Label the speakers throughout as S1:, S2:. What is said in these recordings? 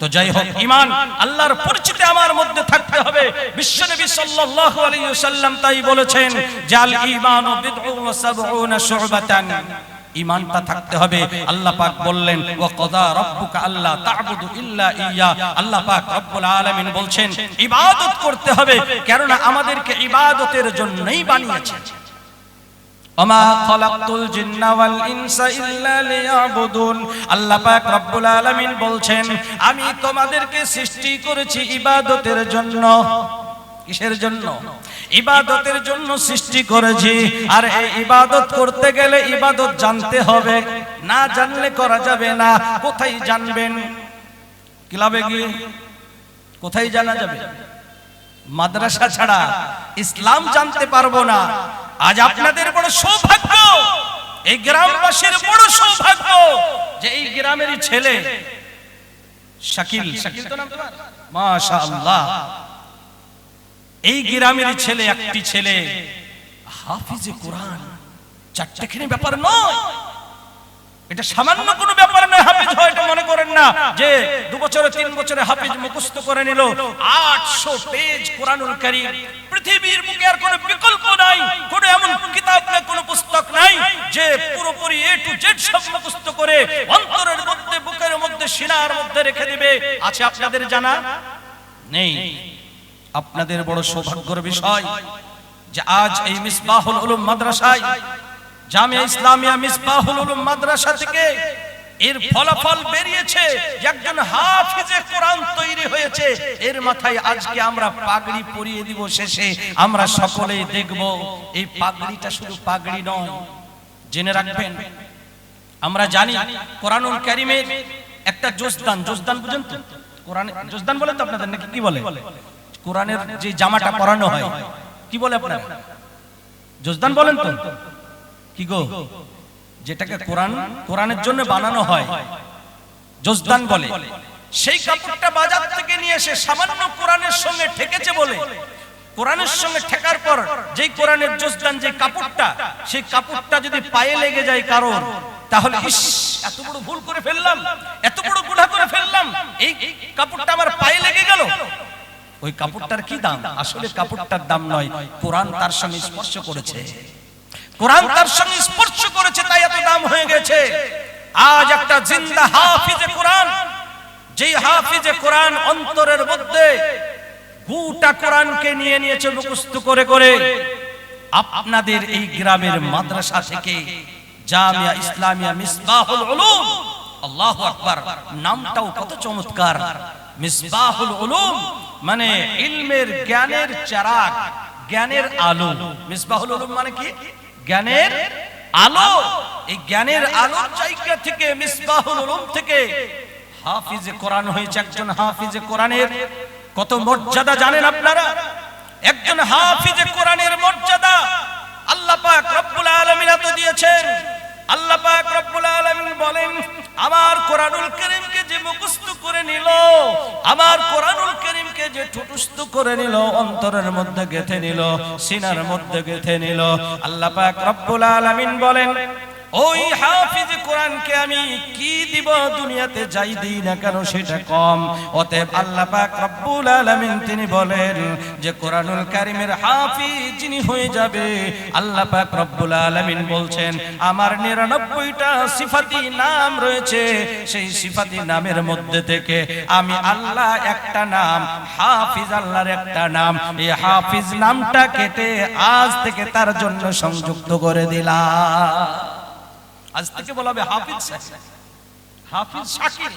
S1: তো যাই হোক ইমান আল্লাহর পরিচিতি আমার মধ্যে থাকতে হবে। বিশ্বনবী সাল্লাল্লাহু আলাইহি ওয়াসাল্লাম তাই বলেছেন জাল ঈমানু বিদউ ওয়া সাবউনা শুবাতান। ইমানটা থাকতে হবে। আল্লাহ পাক বললেন, ওয়া কদা রাব্বুকা আল্লা তা'বুদু ইল্লা ইয়া। আল্লাহ পাক রব্বুল আলামিন বলছেন, ইবাদত করতে হবে কেননা আমাদেরকে ইবাদতের জন্যই বানিয়েছেন। আলামিন বলছেন, আমি তোমাদেরকে সৃষ্টি করেছি ইবাদতের জন্য। কিসের জন্য? ইবাদতের জন্য সৃষ্টি করেছি। আর এই ইবাদত করতে গেলে ইবাদত জানতে হবে। না জানলে করা যাবে না। কোথায় জানবেন? ক্লাবে গিয়ে? কোথায় জানা যাবে? মাদ্রাসা ছাড়া ইসলাম জানতে পারব না। আজ আপনাদের বড় সৌভাগ্য। এই গ্রামবাসীর বড় সৌভাগ্য যে এই গ্রামেরই ছেলে শাকিল। শাকিল তো নাম তোমার? মাশাআল্লাহ। এই গ্রামেরই ছেলে, একটি ছেলে। হাফিজে কোরআন। চারটাখানি ব্যাপার নয়। এটা সামান্য কোনো ব্যাপার নয়, হাফিজ হয়, এটা মনে করেন না যে দু বছরে, তিন বছরে হাফিজ মুখস্থ করে নিল। আটশো পেজ কোরআনুল কারীম। পৃথিবীর মুখে আর কোনো বিকল্প নাই, কোনো এমন কিতাব নাই, কোনো পুস্তক নাই যে পুরোপুরি এ টু জেড সব মুখস্থ করে অন্তরের মধ্যে, বুকের মধ্যে, সিনার মধ্যে রেখে দিবে। আছে আপনাদের জানা? নেই। আপনাদের বড় সৌভাগ্যের বিষয় যে আজ এই মিসবাহুল উলুম মাদ্রাসায় জামিয়া ইসলামিয়া মিসবাহুল উলুম মাদ্রাসা থেকে এর ফলাফল বেরিয়েছে। একজন হাফিজে কোরআন তৈরি হয়েছে। এর মাথায় আজকে আমরা পাগড়ি পরিয়ে দিব শেষে। আমরা সকলেই দেখব, এই পাগড়িটা শুধু পাগড়ি নয়। জেনে রাখবেন, আমরা জানি কোরআনুল কারিমের একটা জোসদান জোসদান বুঝেন তো? কোরআন জোসদান বলেন তো আপনাদের, নাকি কি বলে? কোরআনের যে জামাটা পরানো হয়, কি বলে আপনারা? জোসদান বলেন তো? কি গো? যেটাকে কোরআন, কোরআনের জন্য বানানো হয়। জোসদান বলে। সেই কাপড়টা বাজার থেকে নিয়ে এসে সামান্য কোরআনের সঙ্গে ঠেকেছে বলে। কোরআনের সঙ্গে ঠেকার পর যেই কোরআনের জোসদান যে কাপড়টা, সেই কাপড়টা যদি পায়ে লেগে যায় কারোর, তাহলে এত বড় ভুল করে ফেললাম, এত বড় গুনাহ করে ফেললাম। এই কাপড়টা আমার পায়ে লেগে গেল। ওই কাপড়টার কি দাম? আসলে কাপড়টার দাম নয়, কোরআন তার সঙ্গে স্পর্শ করেছে। কোরআন তার সঙ্গে স্পর্শ করেছে, তাই এত দাম হয়ে গেছে। আজ একটা জিন্দা হাফিজে কোরআন, যেই হাফিজে কোরআন অন্তরের মধ্যে গোটা কোরআনকে নিয়ে নিয়েছে, মুখস্থ করে করে। আপনাদের এই গ্রামের মাদ্রাসা থেকে জামিয়া ইসলামিয়া মিসবাহুল উলুম, আল্লাহু আকবার, নামটাও কত চমৎকার। মিসবাহুল উলুম মানে ইলমের জ্ঞানের চারাক, জ্ঞানের আলো। মিসবাহুল উলুম মানে কি? জ্ঞানের আলো। এই জ্ঞানের আলোর জায়গা থেকে, মিসবাহুল উলুম থেকে হাফিজে কোরআন হয়েছে একজন হাফিজে কোরআনের। কত মর্যাদা জানেন আপনারা? একজন হাফিজে কোরআনের মর্যাদা। আল্লাহ পাক রব্বুল আলামিন এত দিয়েছেন। আল্লাহ পাক রব্বুল আলামিন বলেন, আমার কোরআনুল কারীমকে যে মুখস্থ করে নিল। আমার কোরআনুল করিমকে যে ঠুটুস্থ করে নিল, অন্তরের মধ্যে গেথে নিল, সিনার মধ্যে গেথে নিল। আল্লাহ পাক রব্বুল আলামিন বলেন ওই হাফিজ কোরআনকে আমি কি দিব দুনিয়াতে যাই দিই না কেন সেটা কম। অতএব আল্লাহ পাক রব্বুল আলামিন তিনি বলেন যে কোরআনুল কারিমের হাফিজ যিনি হয়ে যাবে, আল্লাহ পাক রব্বুল আলামিন বলছেন, আমার নিরানব্বইটা সিফাতি নাম রয়েছে। সেই সিফাতি নামের মধ্যে থেকে আমি আল্লাহ একটা নাম, হাফিজ আল্লাহর একটা নাম। এই হাফিজ নামটা কেটে আজ থেকে তার জন্য সংযুক্ত করে দিলাম। আজ থেকে বলা হবে হাফিজ। হাফিজ শাকির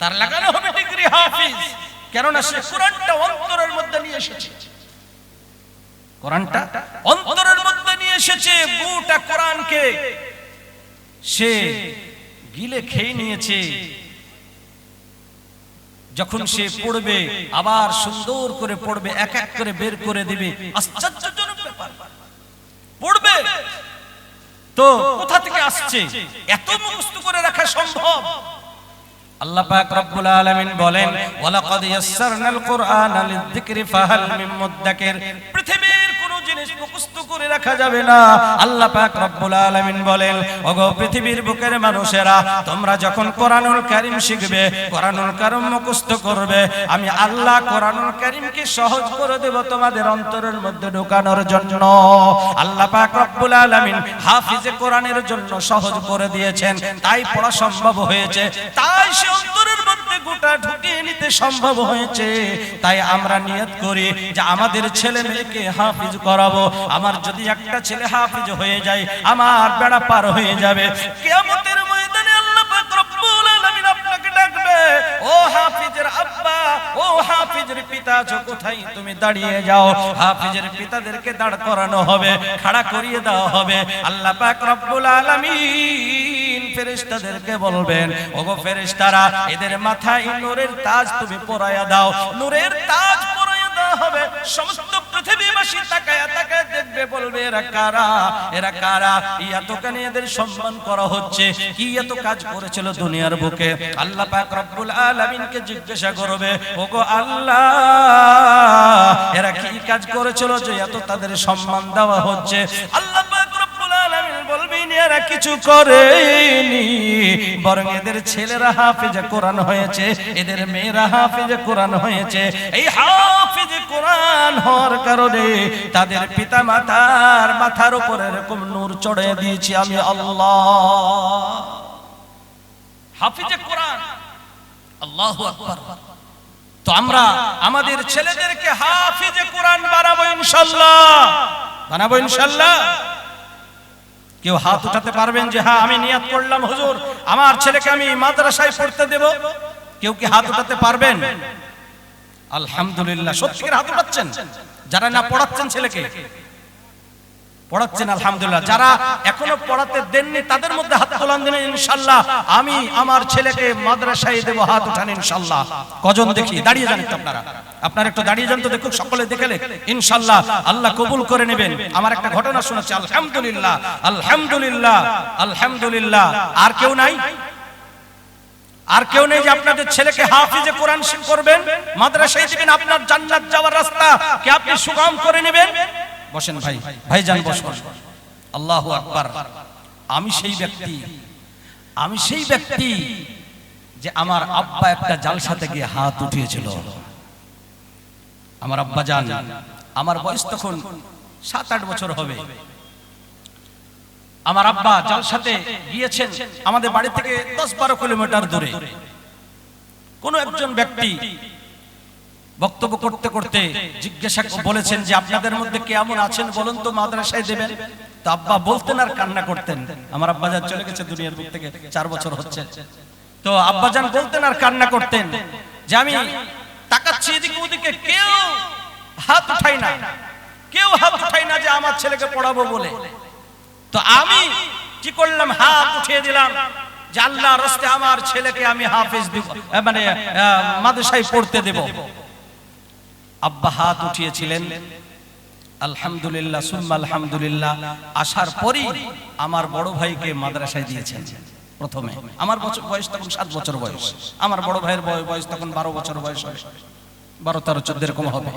S1: তার লাগানো হবে ডিগ্রি হাফিজ। কেননা সে কোরআনটা অন্তরের মধ্যে নিয়ে এসেছে। কোরআনটা অন্তরের মধ্যে নিয়ে এসেছে কোরআনকে সে গিলে খেয়ে নিয়েছে। যখন সে পড়বে, আবার সুন্দর করে পড়বে, এক এক করে বের করে দিবে। আশ্চর্যজনক ব্যাপার। পড়বে তো কোথা থেকে আসছে? এত মুখস্থ করে রাখা সম্ভব। আল্লাহ পাক রব্বুল আলামিন বলেন ওয়ালাকাদ ইয়াসসারনাল কুরআনা লিযিকরি ফাহাল মিন মুদ্দাকির। জিনিস মুখস্থ করে রাখা যাবে না। আল্লাহ পাক রব্বুল আলামিন বলেন, ওগো পৃথিবীর বুকের মানুষেরা, তোমরা যখন কোরআনুল কারীম শিখবে, কোরআনুল কারীম মুখস্থ করবে, আমি আল্লাহ কোরআনুল কারীমকে সহজ করে দেব তোমাদের অন্তরের মধ্যে ঢোকানোর জন্য। আল্লাহ পাক রব্বুল আলামিন হাফিজে কোরআনের জন্য সহজ করে দিয়েছেন, তাই পড়া সম্ভব হয়েছে। তাই সে অন্তরের মধ্যে গোটা সম্ভব হয়েছে। তাই আমরা নিয়ত করি যে আমাদের ছেলে মেয়েকে হাফিজ করাবো। আমার যদি একটা ছেলে হাফিজ হয়ে যায়, আমার বেড়া পার হয়ে যাবে। কিয়ামতের ময়দানে আল্লাহ ও হাফিজের পিতা কোথায় তুমি দাঁড়িয়ে যাও? হাফিজের পিতাদেরকে দাঁড় করানো হবে, খাড়া করিয়ে দেওয়া হবে। আল্লাহ পাক ফেরেশতাদেরকে বলবেন, ওগো ফেরেশতারা, এদের মাথায় নূরের তাজ তুমি পরায়া দাও। নূরের তাজ পরায়া দেওয়া হবে। সমস্ত পৃথিবীবাসী তাকায় তাকায় দেখবে, বলবে, এরা কারা? এরা কারা? এত কেন এদের সম্মান করা হচ্ছে? কি এত কাজ করেছিল দুনিয়ার বুকে? আল্লাহ পাক রব্বুল আলামিনকে জিজ্ঞাসা করবে, ওগো আল্লাহ, এরা কি কাজ করেছিল যে এত তাদের সম্মান দেওয়া হচ্ছে? আল্লাহ এরা কিছু করেনি। বরং এদের ছেলেরা হাফেজে কোরআন হয়েছে, এদের মেয়েরা হাফেজে কোরআন হয়েছে। এই হাফেজে কোরআন হওয়ার কারণে তাদের পিতা মাতার মাথার উপর এরকম নূর চড়ে দিয়েছি আমি আল্লাহ। হাফিজে কোরআন। আল্লাহু আকবার। তো আমরা আমাদের ছেলেদেরকে হাফিজে কোরআন বানাবো ইনশাআল্লাহ বানাবো ইনশাআল্লাহ কেউ হাত উঠাতে পারবেন যে হ্যাঁ আমি নিয়াত করলাম, হুজুর, আমার ছেলেকে আমি মাদ্রাসায় পড়তে দেব। কেউ কি হাত উঠাতে পারবেন? আলহামদুলিল্লাহ সত্যিকার হাত উঠাচ্ছেন। যারা না পড়াচ্ছেন ছেলেকে। পড়াচ্ছেন, আলহামদুলিল্লাহ। যারা এখনও পড়াতে দেননি, তাদের মধ্যে হাত তোলান দিন ইনশাল্লাহ। আমি আমার ছেলেকে মাদ্রাসায় দেব, হাত উঠান, ইনশাল্লাহ। কজন দেখি? দাঁড়িয়ে যান একটু আপনারা। আপনারা একটু দাঁড়িয়ে যান তো দেখুন সকলে দেখলে ইনশাল্লাহ, আল্লাহ কবুল করে নেবেন। আমার একটা ঘটনা শুনেছি, আলহামদুলিল্লাহ আলহামদুলিল্লাহ আলহামদুলিল্লাহ। আর কেউ নাই? আর কেউ নেই যে আপনাদের ছেলেকে হাফিজে কোরআন করবেন, মাদ্রাসায় দিবেন, আপনার জান্নাত যাওয়ার রাস্তা। কে আপনি সুগম করে নেবেন? বসেন ভাই। ভাই। যান বসুন। আল্লাহু আকবার। আমি সেই ব্যক্তি। আমি সেই ব্যক্তি যে আমার আব্বা একটা জালসাতে গিয়ে হাত উঠিয়েছিল। আমার আব্বা জান আমার বয়স তখন সাত আট বছর হবে। আমার আব্বা জালসাতে গিয়েছেন আমাদের বাড়ি থেকে দশ বারো কিলোমিটার দূরে। কোন একজন ব্যক্তি বক্তব্য করতে করতে জিজ্ঞাসা বলেছেন যে আপনাদের মধ্যে কে এমন আছেন বলুন তো মাদ্রাসায় দেবেন? তো আব্বা বলতেন আর কান্না করতেন। আমার আব্বা যান চলে গেছে দুনিয়ার বুক থেকে, চার বছর হচ্ছে। তো আব্বা যান বলতেন আর কান্না করতেন যে আমি তাকাচ্ছি এদিকে ওদিকে, কেউ হাত উঠাই না। কেউ হাত উঠাই না যে আমার ছেলেকে পড়াবো বলে। তো আমি কি করলাম? হাত উঠিয়ে দিলাম যে আল্লাহ রস্তে আমার ছেলেকে আমি হাফেজ দিব মানে মাদ্রাসায় পড়তে দেব। আব্বা হাত উঠিয়েছিলেন, আলহামদুলিল্লাহ, সুম্মা আলহামদুলিল্লাহ। আসার আমার বড় ভাইকে মাদ্রাসায় দিয়েছেন, প্রথমে। আমার বয়স তখন সাত বছর বয়স। আমার বড় ভাইয়ের বয়স তখন বারো বছর বয়স বারো, তেরো, চোদ্দ এরকম হবে।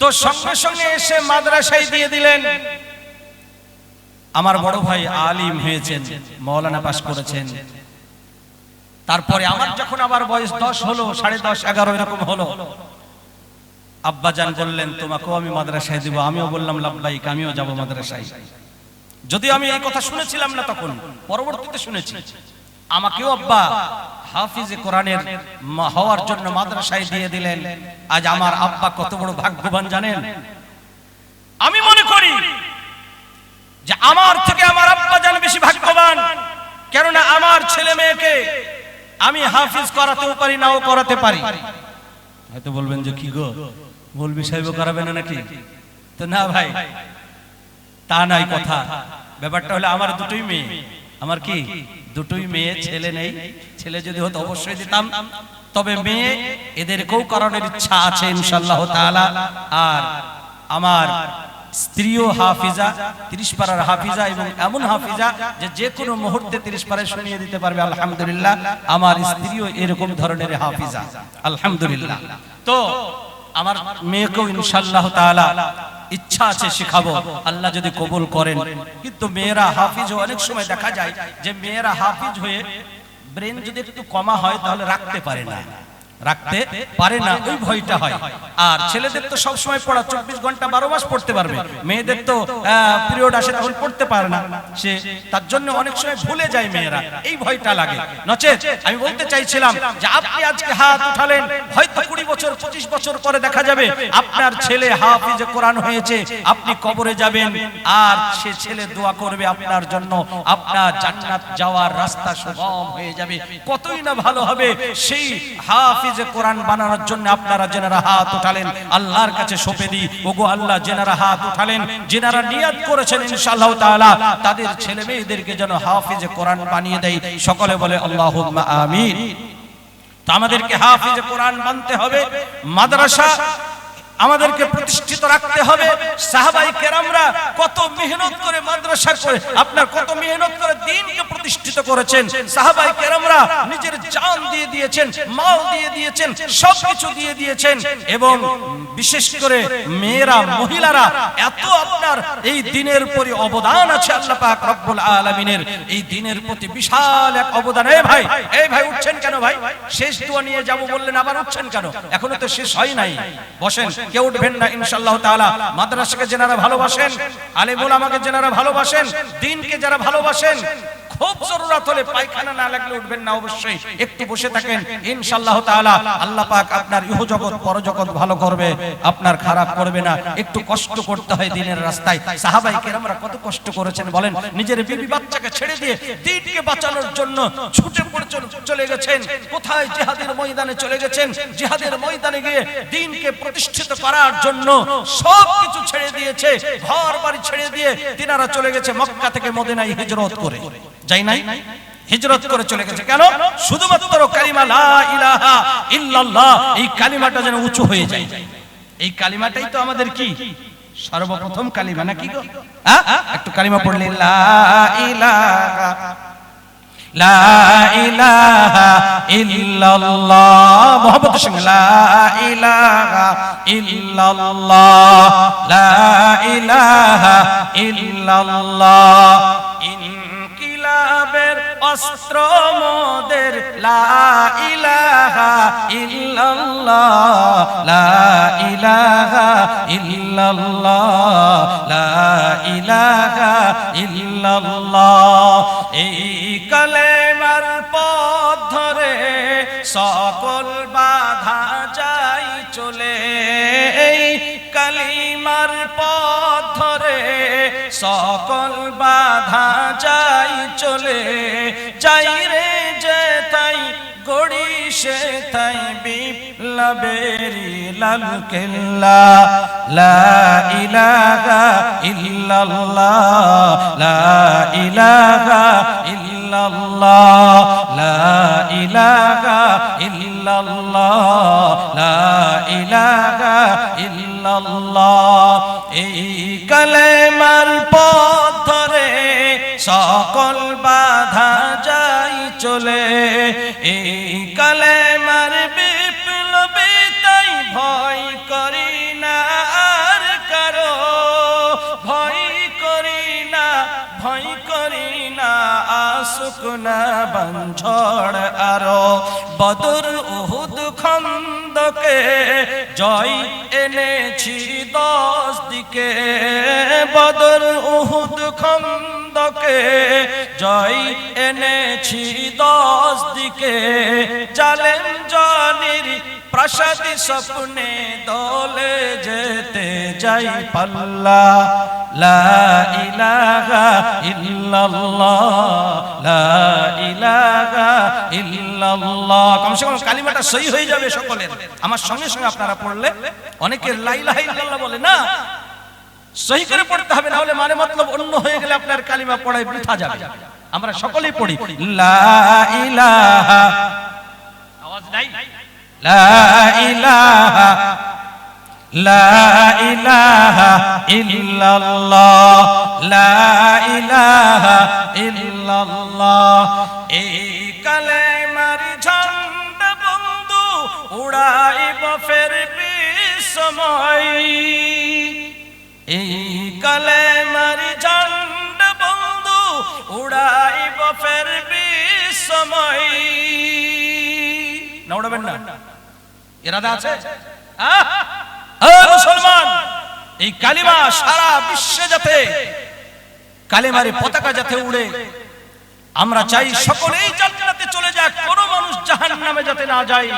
S1: তো সঙ্গে সঙ্গে এসে মাদ্রাসায় দিয়ে দিলেন। আমার বড় ভাই আলিম হয়েছেন, মৌলানা পাশ করেছেন। তারপরে আমার যখন আবার বয়স দশ হলো, সাড়ে দশ, এগারো এরকম হলো আব্বাজান বললেন, তোমাকেও আমি মাদ্রাসায় দিব। আমিও বললাম লাভবাইক আমিও যাব মাদ্রাসায়। যদি আমি এই কথা শুনেছিলাম না তখন, পরবর্তীতে শুনেছি। আমাকেও আব্বা হাফিজে কোরআনের হওয়ার জন্য মাদ্রাসায় দিয়ে দিলেন। আজ আমার আব্বা কত বড় ভাগ্যবান জানেন? আমি মনে করি যে আমার থেকে আমার আব্বা জান বেশি ভাগ্যবান। কেননা আমার ছেলে মেয়েকে আমি হাফিজ করাতেও পারি, নাও করাতে পারি। হয়তো বলবেন যে, কি গো? বলবি সাহেব করাবে না নাকি? তো না ভাই তা নাই কথা। ব্যাপারটা হলো আমার দুটোই মেয়ে। আমার কি? দুটোই মেয়ে ছেলে নেই। ছেলে যদি হতো অবশ্যই দিতাম। তবে মেয়ে এদেরকেও করানোর ইচ্ছা আছে ইনশাল্লাহ তাআলা। আর আমার স্ত্রীও হাফিজা তিরিশ পাড়ার হাফিজা এবং এমন হাফিজা যে যে কোনো মুহূর্তে তিরিশ পাড়ায় শুনিয়ে দিতে পারবে। আলহামদুলিল্লাহ। আমার স্ত্রীও এরকম ধরনের হাফিজা। আলহামদুলিল্লাহ। তো আমার মেয়েকেও ইনশাল্লাহ তাআলা ইচ্ছা আছে শিখাবো। আল্লাহ যদি কবুল করেন। কিন্তু মেয়েরা হাফিজ অনেক সময় দেখা যায় যে মেয়েরা হাফিজ হয়ে ব্রেন যদি একটু কমা হয় তাহলে রাখতে পারে না। রাখতে পারে না, ওই ভয়টা হয়। আর ছেলেদের তো সব সময় পড়া, চব্বিশ ঘণ্টা বারো মাস পড়তে পারবে। মেয়েদের তো পিরিয়ড আসে তখন পড়তে পারে না। সে তার জন্য অনেক সময় ভুলে যায় মেয়েরা। এই ভয়টা লাগে। নচেত, আমি বলতে চাইছিলাম যে আপনি আজকে হাত উঠালেন, হয়তো কুড়ি বছর, পঁচিশ বছর পরে দেখা যাবে আপনার ছেলে হাফিজে কোরআন হয়েছে, আপনি কবরে যাবেন, আর সে ছেলে দোয়া করবে আপনার জন্য, আপনার জান্নাত যাওয়ার রাস্তা সুগম হয়ে যাবে। কতই না ভালো হবে, সেই হাফিজে কোরআন বানানোর জন্য আপনারা যেনারা হাত উঠালেন, আল্লাহর কাছে সঁপে দিই। ওগো আল্লাহ, যেনারা হাত উঠালেন, যেনারা নিয়াত করেছেন ইনশাআল্লাহ তাদের ছেলে মেয়েদেরকে যেন হাফিজে কোরআন বানিয়ে দেয়। সকলে বলে আল্লাহ আমিন। তো আমাদেরকে হাফিজে কোরআন মানতে হবে। মাদ্রাসা আমাদেরকে প্রতিষ্ঠিত রাখতে হবে। সাহাবাই কেরামরা কত মেহনত করে মাদ্রাসা করে, আপনার কত মেহনত করে দিনকে প্রতিষ্ঠিত করেছেন। সাহাবাই কেরামরা নিজের জান দিয়ে দিয়েছেন, মাল দিয়ে দিয়েছেন, সবকিছু দিয়ে দিয়েছেন এবং বিশেষ করে মেয়েরা, মহিলারা, এত আপনার এই দিনের প্রতি অবদান আছে আল্লাহ পাক রব্বুল আলামিনের। এই দিনের প্রতি বিশাল এক অবদান। এই ভাই এই ভাই উঠছেন কেন ভাই? শেষ দোয়া নিয়ে যাব বললেন, আবার উঠছেন কেন? এখনও তো শেষ হয় নাই। বসেন। কেউ উঠবেন না ইনশাআল্লাহ তাআলা। মাদ্রাসাকে যারা ভালোবাসেন, আলেমুল আমাকে যারা ভালোবাসেন, দিনকে যারা ভালোবাসেন খুব জরুরত হলে পায়খানা না লাগলে উঠবেন না অবশ্যই। একটু বসে থাকেন। ইনশাআল্লাহ তাআলা আল্লাহ পাক আপনার ইহ জগৎ পর জগৎ ভালো করবে। আপনার খারাপ করবে না। একটু কষ্ট করতে হয় দিনের রাস্তায়। সাহাবাই কেরামরা কত কষ্ট করেছেন বলেন? নিজের বিবি বাচ্চাকে ছেড়ে দিয়ে দিনকে বাঁচানোর জন্য ছুটে চলে গেছেন। কোথায় জিহাদের ময়দানে চলে গেছেন? জিহাদের ময়দানে গিয়ে দিনকে প্রতিষ্ঠিত করার জন্য সব কিছু ছেড়ে দিয়েছে। ঘর বাড়ি ছেড়ে দিয়ে তিনারা চলে গেছে মক্কা থেকে মদিনায় হিজরত করে। যাই নাই? হিজরত করে চলে গেছে। কেন? শুধুমাত্র কালিমা লা ইলাহা ইল্লাল্লাহ এই কালিমাটা যেন উঁচু হয়ে যায়। এই কালিমাটাই তো আমাদের কি? সর্বপ্রথম কালিমা নাকি গো? হ্যাঁ? একটু কালিমা পড়লে লা ইলাহা লা ইলাহা ইল্লাল্লাহ মোহাম্মদের সঙ্গে লা ইলাহা ইল্লাল্লাহ লা ইলাহা ইল্লাল্লাহ অস্ত্র মোদের, লা ইলাহা ইলাহা লা এই কালেমার পথ ধরে সকল বাধা যাই চলে। এই কালিমার পথ সকল বাধা যাই চলে, যাই রে যে তাই গড়ি, সে তাই বিপ্লবেরি লাল কেল্লা। লা ইলাহা ইল্লাল্লাহ, লা ইলাহা ইল্লাল্লাহ, লা ইলাহা ইল্লাল্লাহ, লা ইলাহা ইল্লাল্লাহ। এই কালেমার পথ ধরে সকল বাধা যাই চলে। এই কালেমার বিপ্লবে তাই ভয় করি না আর কারও। ভয় করি না, ভয় করি না, আসুক না আরও। বদর উহুদ খন্দকে জয় এনেছি দশ দিকে বদর উহুদ খন্দকে। জয় এনেছি দশ দিকে চালেন জনির প্রাসাদি স্বপ্নে দলে যেতে যাই পাল্লা। লা ইলাহা ইল্লাল্লাহ। লা ইলাহা ইল্লাল্লাহ। কমসে কম কালিমাটা সহি হয়ে যাবে সকলের। আমার সঙ্গে সঙ্গে আপনারা পড়লে অনেকের লা ইলাহা ইল্লাল্লাহ বলে, না, সহি করে পড়তে হবে, না হলে মানে মতলব অন্য হয়ে গেলে আপনার কালিমা পড়ায় বৃথা যাবে। আমরা সকলেই পড়ি, লা ইলাহা আওয়াজ নাই? লা ইলাহা লা ইলাহা ইল্লাল্লাহ, লা ইলাহা ইল্লাল্লাহ। এই কালেমার ঝন্ডা বন্ধু উড়াইব ফের সময় এই কালেমারি ঝান্ড বন্ধু উড়াইব ফেরবি সময় না উড়াবেন না এরাদা আছে মুসলমান এই কালিমা সারা বিশ্বে যাতে কালেমারি পতাকা যাতে উড়ে আমরা চাই সকলেই জান্নাতে চলে যাক কোনো মানুষ জাহান্নামে যাতে না যায়